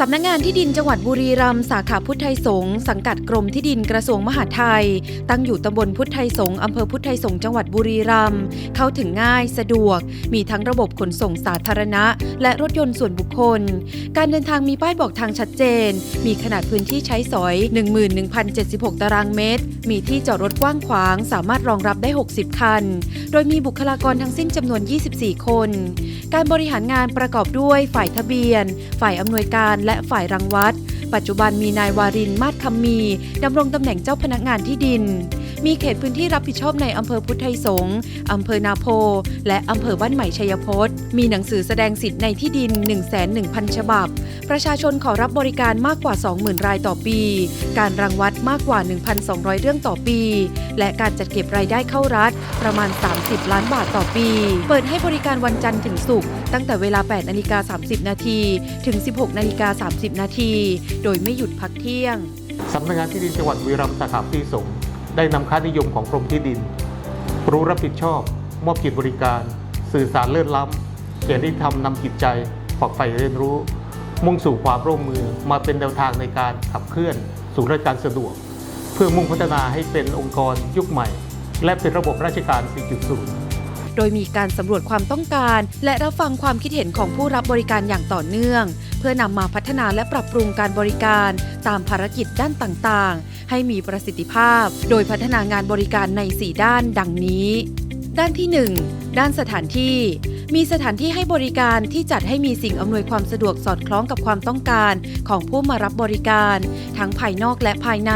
สำนักงานที่ดินจังหวัดบุรีรัมย์สาขาพุทธไทยสงฆ์สังกัดกรมที่ดินกระทรวงมหาดไทย ตั้งอยู่ตำบลพุทธไทยสงฆ์อำเภอพุทธไทยสงฆ์จังหวัดบุรีรัมย์เข้าถึงง่ายสะดวก มีทั้งระบบขนส่งสาธารณะ และรถยนต์ส่วนบุคคล การเดินทางมีป้ายบอกทางชัดเจน มีขนาดพื้นที่ใช้สอย 11,076 ตารางเมตร มีที่จอดรถกว้างขวาง สามารถรองรับได้ 60 คัน โดยมีบุคลากรทั้งสิ้นจำนวน 24 คน การบริหารงานประกอบด้วยฝ่ายทะเบียน ฝ่ายอำนวยการและฝ่ายรังวัด ปัจจุบันมีนายวารินมาศคำมีดำรงตำแหน่งเจ้าพนักงานที่ดิน มีเขตพื้นที่รับผิดชอบในอำเภอพุทธไทยสงฆ์อำเภอนาโพ และอำเภอบ้านใหม่ชัยพจน์มีหนังสือแสดงสิทธิ์ในที่ดิน101,000 ฉบับ ประชาชนขอรับบริการมากกว่า 20,000 รายต่อปี การรังวัดมากกว่า 1,200 เรื่องต่อปี และการจัดเก็บรายได้เข้ารัฐ ประมาณ 30 ล้านบาทต่อปี เปิดให้บริการวันจันทร์ถึงศุกร์ตั้งแต่เวลา 8 นาฬิกา 30 นาทีถึง 16 นาฬิกา 30 นาที โดยไม่หยุดพักเที่ยงสำนักงานที่ดินจังหวัดบุรีรัมย์สาขาที่สง ได้นำค่านิยมของกรมที่ดิน รู้รับผิดชอบ มอบกิจบริการ สื่อสารเลิศล้ำเกียรติธรรมนำจิตใจฝักใฝ่เรียนรู้ มุ่งสู่ความร่วมมือมาเป็นแนวทางในการขับเคลื่อน สู่ราชการสะดวก เพื่อมุ่งพัฒนาให้เป็นองค์กรยุคใหม่ และเป็นระบบราชการ 4.0โดยมีการสำรวจความต้องการ และรับฟังความคิดเห็นของผู้รับบริการอย่างต่อเนื่อง เพื่อนำมาพัฒนาและปรับปรุงการบริการตามภารกิจด้านต่างๆ ให้มีประสิทธิภาพ โดยพัฒนางานบริการใน 4 ด้านดังนี้ ด้านที่ 1 ด้านสถานที่ มีสถานที่ให้บริการที่จัดให้มีสิ่งอำนวยความสะดวกสอดคล้องกับความต้องการของผู้มารับบริการ ทั้งภายนอกและภายใน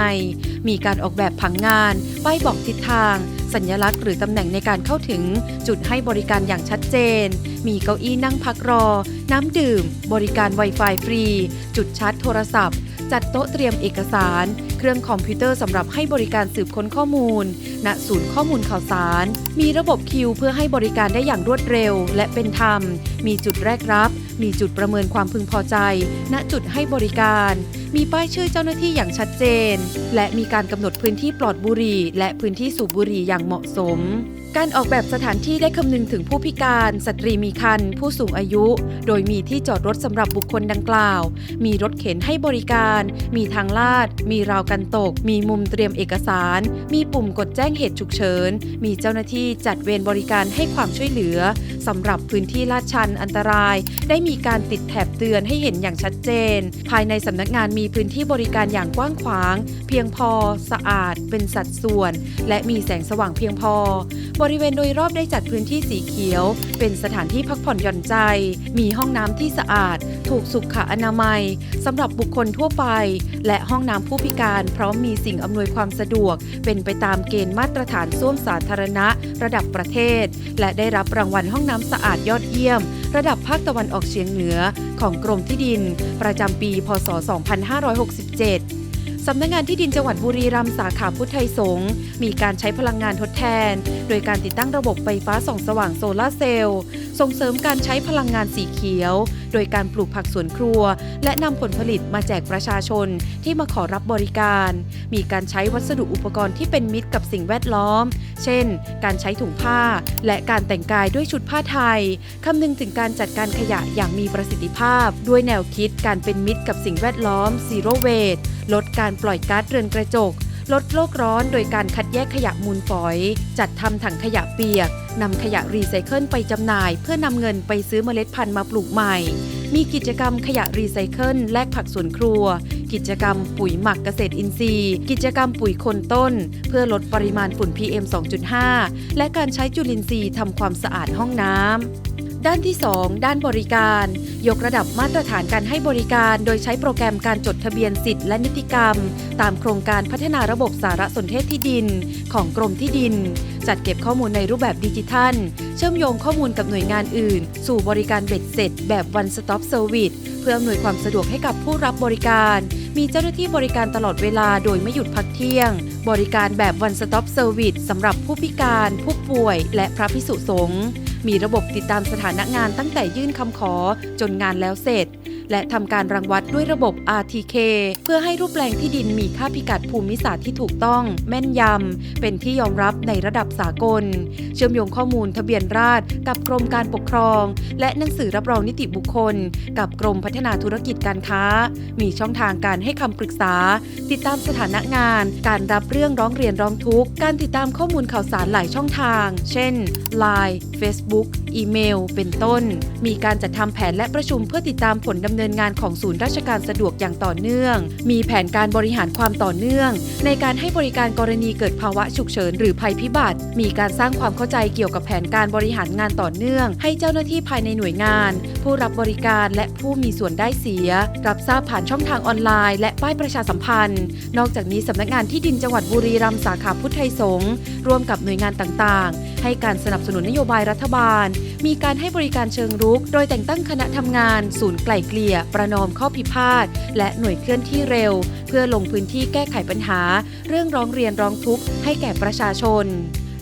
มีการออกแบบผังงาน ป้ายบอกทิศทางสัญลักษณ์หรือตำแหน่งในการเข้าถึงจุดให้บริการอย่างชัดเจน มีเก้าอี้นั่งพักรอ น้ำดื่ม บริการ Wi-Fi ฟรี จุดชาร์จโทรศัพท์ จัดโต๊ะเตรียมเอกสาร เครื่องคอมพิวเตอร์สำหรับให้บริการสืบค้นข้อมูลณศูนย์ข้อมูลข่าวสาร มีระบบคิวเพื่อให้บริการได้อย่างรวดเร็ว และเป็นธรรม มีจุดแรกรับ มีจุดประเมินความพึงพอใจ ณจุดให้บริการ มีป้ายชื่อเจ้าหน้าที่อย่างชัดเจน และมีการกำหนดพื้นที่ปลอดบุหรี่ และพื้นที่สูบบุหรี่อย่างเหมาะสมการออกแบบสถานที่ได้คำนึงถึงผู้พิการ สตรีมีครรภ์ผู้สูงอายุ โดยมีที่จอดรถสำหรับบุคคลดังกล่าว มีรถเข็นให้บริการ มีทางลาด มีราวกันตก มีมุมเตรียมเอกสาร มีปุ่มกดแจ้งเหตุฉุกเฉิน มีเจ้าหน้าที่จัดเวรบริการให้ความช่วยเหลือสำหรับพื้นที่ลาดชันอันตราย ได้มีการติดแถบเตือนให้เห็นอย่างชัดเจน ภายในสำนักงานมีพื้นที่บริการอย่างกว้างขวาง เพียงพอ สะอาด เป็นสัดส่วน และมีแสงสว่างเพียงพอ บริเวณโดยรอบได้จัดพื้นที่สีเขียว เป็นสถานที่พักผ่อนหย่อนใจ มีห้องน้ำที่สะอาด ถูกสุขอนามัยสำหรับบุคคลทั่วไป และห้องน้ำผู้พิการ พร้อมมีสิ่งอำนวยความสะดวก เป็นไปตามเกณฑ์มาตรฐานส้วมสาธารณะ ระดับประเทศ และได้รับรางวัลห้องน้ำสะอาดยอดเยี่ยม ระดับภาคตะวันออกเฉียงเหนือของกรมที่ดิน ประจำปี พศ 2567สำนักงานที่ดินจังหวัดบุรีรัมย์สาขาพุทธไทยสงฆ์มีการใช้พลังงานทดแทน โดยการติดตั้งระบบไฟฟ้าส่องสว่างโซลาเซลล์ ส่งเสริมการใช้พลังงานสีเขียว โดยการปลูกผักสวนครัว และนำผลผลิตมาแจกประชาชนที่มาขอรับบริการ มีการใช้วัสดุอุปกรณ์ที่เป็นมิตรกับสิ่งแวดล้อม เช่น การใช้ถุงผ้า และการแต่งกายด้วยชุดผ้าไทยคำนึงถึงการจัดการขยะอย่างมีประสิทธิภาพ ด้วยแนวคิดการเป็นมิตรกับสิ่งแวดล้อม zero waste ลดการปล่อยก๊าซเรือนกระจก ลดโลกร้อนโดยการคัดแยกขยะมูลฝอย จัดทำถังขยะเปียก นำขยะรีไซเคิลไปจำหน่าย เพื่อนำเงินไปซื้อเมล็ดพันธุ์มาปลูกใหม่ มีกิจกรรมขยะรีไซเคิลแลกผักสวนครัว กิจกรรมปุ๋ยหมักเกษตรอินทรีย์ กิจกรรมปุ๋ยคนต้น เพื่อลดปริมาณฝุ่น PM 2.5 และการใช้จุลินทรีย์ทำความสะอาดห้องน้ำ ด้านที่ 2 ด้านบริการ ยกระดับมาตรฐานการให้บริการ โดยใช้โปรแกรมการจดทะเบียนสิทธิ์และนิติกรรม ตามโครงการพัฒนาระบบสารสนเทศที่ดิน ของกรมที่ดิน จัดเก็บข้อมูลในรูปแบบดิจิทัล เชื่อมโยงข้อมูลกับหน่วยงานอื่น สู่บริการเบ็ดเสร็จ แบบ one stop service เพื่ออำนวยความสะดวกให้กับผู้รับบริการ มีเจ้าหน้าที่บริการตลอดเวลาโดยไม่หยุดพักเที่ยง บริการแบบ one stop service สำหรับผู้พิการ ผู้ป่วย และพระพิสุสงฆ์ มีระบบติดตามสถานะงานตั้งแต่ยื่นคำขอจนงานแล้วเสร็จ และทำการรังวัดด้วยระบบ RTK เพื่อให้รูปแปลงที่ดินมีค่าพิกัดภูมิศาสตร์ที่ถูกต้อง แม่นยำ เป็นที่ยอมรับในระดับสากล เชื่อมโยงข้อมูลทะเบียนราษฎรกับกรมการปกครอง และหนังสือรับรองนิติบุคคล กับกรมพัฒนาธุรกิจการค้า มีช่องทางการให้คำปรึกษา ติดตามสถานะงาน การรับเรื่องร้องเรียนร้องทุกข์การติดตามข้อมูลข่าวสารหลายช่องทาง เช่น Line Facebook อีเมล เป็นต้น มีการจัดทำแผนและประชุมเพื่อติดตามผลดำเนินเนินงานของศูนย์ราชการสะดวกอย่างต่อเนื่อง มีแผนการบริหารความต่อเนื่อง ในการให้บริการกรณีเกิดภาวะฉุกเฉินหรือภัยพิบัติ มีการสร้างความเข้าใจเกี่ยวกับแผนการบริหารงานต่อเนื่อง ให้เจ้าหน้าที่ภายในหน่วยงาน ผู้รับบริการและผู้มีส่วนได้เสีย รับทราบผ่านช่องทางออนไลน์ และป้ายประชาสัมพันธ์ นอกจากนี้สำนักงานที่ดินจังหวัดบุรีรัมย์สาขาพุทธไทยสงฆ์ร่วมกับหน่วยงานต่างๆ ให้การสนับสนุนนโยบายรัฐบาล มีการให้บริการเชิงรุก โดยแต่งตั้งคณะทำงาน ศูนย์ไกล่เกลี่ย ประนอมข้อพิพาท และหน่วยเคลื่อนที่เร็ว เพื่อลงพื้นที่แก้ไขปัญหา เรื่องร้องเรียนร้องทุกข์ให้แก่ประชาชน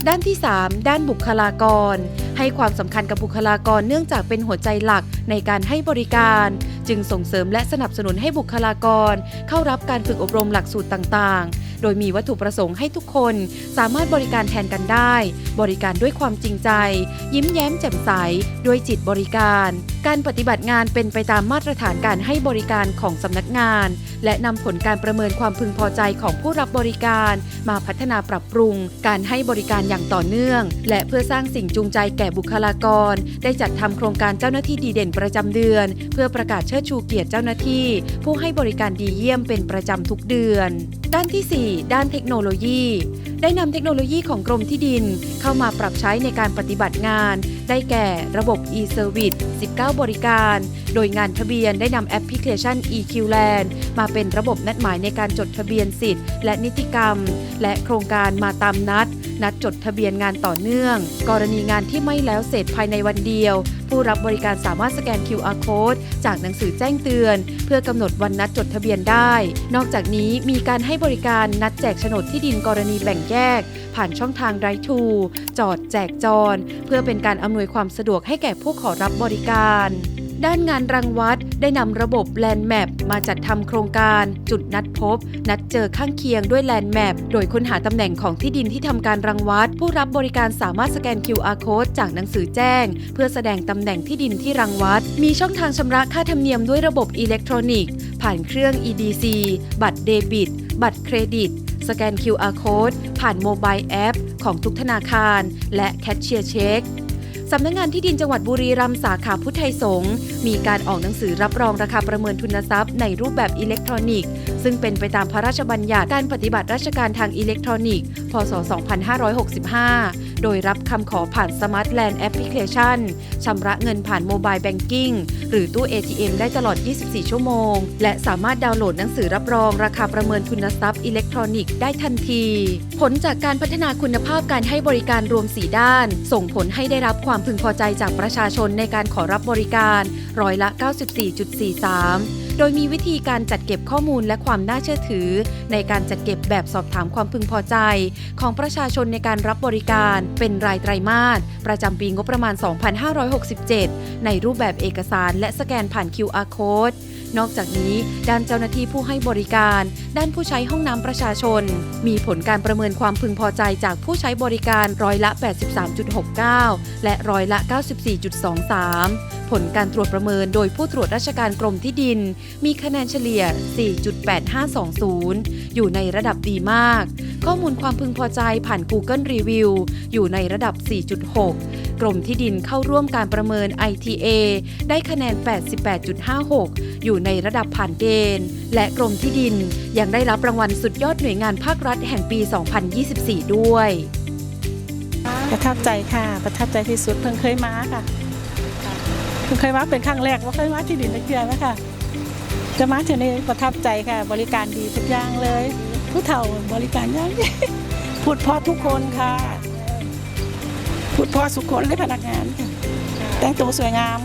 ด้านที่ 3 ด้านบุคลากร ให้ความสำคัญกับบุคลากรเนื่องจากเป็นหัวใจหลักในการให้บริการ จึงส่งเสริมและสนับสนุนให้บุคลากร เข้ารับการฝึกอบรมหลักสูตรต่างๆ โดยมีวัตถุประสงค์ให้ทุกคนสามารถบริการแทนกันได้ บริการด้วยความจริงใจ ยิ้มแย้มแจ่มใส ด้วยจิตบริการ การปฏิบัติงานเป็นไปตามมาตรฐานการให้บริการของสำนักงาน และนำผลการประเมินความพึงพอใจของผู้รับบริการ มาพัฒนาปรับปรุง การให้บริการอย่างต่อเนื่อง และเพื่อสร้างสิ่งจูงใจแก่บุคลากร ได้จัดทำโครงการเจ้าหน้าที่ดีเด่นประจำเดือน เพื่อประกาศเชิดชูเกียรติเจ้าหน้าที่ ผู้ให้บริการดีเยี่ยมเป็นประจำทุกเดือน ด้านที่ 4 ด้านเทคโนโลยี ได้นำเทคโนโลยีของกรมที่ดิน เข้ามาปรับใช้ในการปฏิบัติงาน ได้แก่ระบบ e-service 19 บริการ โดยงานทะเบียนได้นำแอปพลิเคชัน eQland มาเป็นระบบนัดหมายในการจดทะเบียนสิทธิ์ และนิติกรรม และโครงการมาตามนัด นัดจดทะเบียนงานต่อเนื่อง กรณีงานที่ไม่แล้วเสร็จภายในวันเดียว ผู้รับบริการสามารถสแกน QR code จากหนังสือแจ้งเตือน เพื่อกำหนดวันนัดจดทะเบียนได้ นอกจากนี้มีการให้บริการนัดแจกโฉนดที่ดินกรณีแบ่งแยก ผ่านช่องทาง Drive to จอดแจกจร เพื่อเป็นการอำนวยความสะดวกให้แก่ผู้ขอรับบริการ ด้านงานรังวัดได้นำระบบ Land Map มาจัดทำโครงการ จุดนัดพบ นัดเจอข้างเคียงด้วย Land Map โดยค้นหาตำแหน่งของที่ดินที่ทำการรังวัด ผู้รับบริการสามารถสแกน QR code จากหนังสือแจ้ง เพื่อแสดงตำแหน่งที่ดินที่รังวัด มีช่องทางชำระค่าธรรมเนียมด้วยระบบอิเล็กทรอนิกส์ ผ่านเครื่อง EDC บัตรเดบิต บัตรเครดิตสแกน QR code ผ่านโมบายแอปของทุกธนาคาร และแคชเชียร์เช็ค สำนักงงานที่ดินจังหวัดบุรีรัมย์สาขาพุทธไทยสงฆ์มีการออกหนังสือรับรองราคาประเมินทุนทรัพย์ในรูปแบบอิเล็กทรอนิกส์ ซึ่งเป็นไปตามพระราชบัญญัติการปฏิบัติราชการทางอิเล็กทรอนิกส์ พศ 2565 โดยรับคำขอผ่านสมาร์ทแลนด์แอปพลิเคชันชำระเงินผ่านโมบายแบงกิ้งหรือตู้ ATM ได้ตลอด 24 ชั่วโมง และสามารถดาวน์โหลดหนังสือรับรอง ราคาประเมินทุนทรัพย์อิเล็กทรอนิกส์ได้ทันที ผลจากการพัฒนาคุณภาพการให้บริการรวม 4 ด้าน ส่งผลให้ได้รับความพึงพอใจจากประชาชนในการขอรับบริการร้อยละ 94.43 โดยมีวิธีการจัดเก็บข้อมูลและความน่าเชื่อถือ ในการจัดเก็บแบบสอบถามความพึงพอใจ ของประชาชนในการรับบริการ เป็นรายไตรมาสประจำปีงบประมาณ 2567 ในรูปแบบเอกสารและสแกนผ่าน QR code นอกจากนี้ ด้านเจ้าหน้าที่ผู้ให้บริการ ด้านผู้ใช้ห้องน้ำประชาชน มีผลการประเมินความพึงพอใจจากผู้ใช้บริการร้อยละ 83.69 และร้อยละ 94.23 ผลการตรวจประเมินโดยผู้ตรวจราชการกรมที่ดิน มีคะแนนเฉลี่ย 4.8520 อยู่ในระดับดีมาก ข้อมูลความพึงพอใจผ่าน Google Review อยู่ในระดับ 4.6 กรมที่ดินเข้าร่วมการประเมิน ITA ได้คะแนน 88.56 อยู่ในระดับผ่านเกณฑ์ และกรมที่ดินยังได้รับรางวัลสุดยอดหน่วยงานภาครัฐแห่งปี 2024 ด้วย ประทับใจค่ะ ประทับใจที่สุดเพิ่งเคยมาค่ะ เพิ่งเคยมาเป็นครั้งแรกว่าเคยมาที่ดินตะเกียบนะคะจะมาที่นี่ประทับใจค่ะ บริการดีทุกอย่างเลย ผู้เฒ่าบริการย่างดีพูดเพอทุกคนค่ะ พูดเพอสุกคนเลยพนักงานค่ะแต่งตัวสวยงาม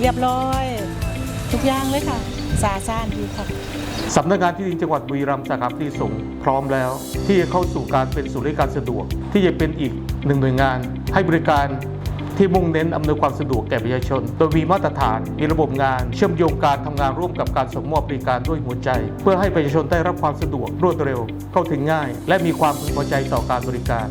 เรียบร้อย ทุกอย่างเลยค่ะ สาซ่านดีค่ะสำนักงานที่ดินจังหวัดบุรีรัมย์สาขาที่สงพร้อมแล้ว ที่จะเข้าสู่การเป็นศูนย์ราชการสะดวก ที่จะเป็นอีกหนึ่งหน่วยงาน ให้บริการที่ที่มุ่งเน้นอำนวยความสะดวกแก่ประชาชน โดยมีมาตรฐาน มีระบบงาน เชื่อมโยงการทำงานร่วมกับการส่งมอบบริการด้วยหัวใจ เพื่อให้ประชาชนได้รับความสะดวกรวดเร็ว เข้าถึงง่าย และมีความพึงพอใจต่อการบริการ